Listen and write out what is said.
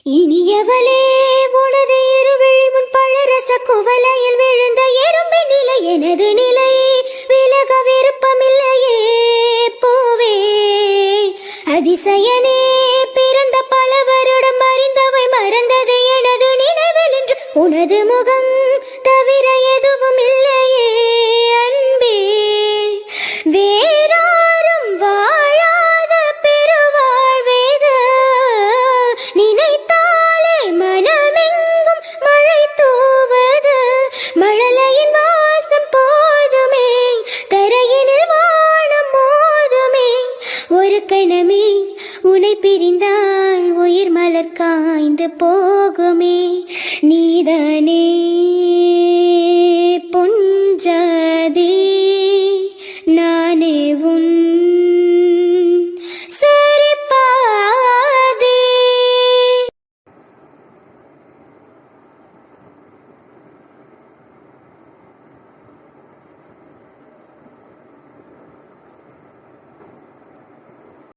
இனியவளே உனது இருவிழி முன் பழரச குவலையில் விழுந்த எறும்பு நிலை எனது நிலை. விலக விருப்பமில்லையே போவே. அதிசயனே பிறந்த பல வருடம் அறிந்தவை மறந்தது எனது நினைவில் என்று உனது முகம் தவிர எதுவும் ஒரு கணமே உனை பிரிந்தால் உயிர் மலர் காய்ந்து போகுமே. நீதானே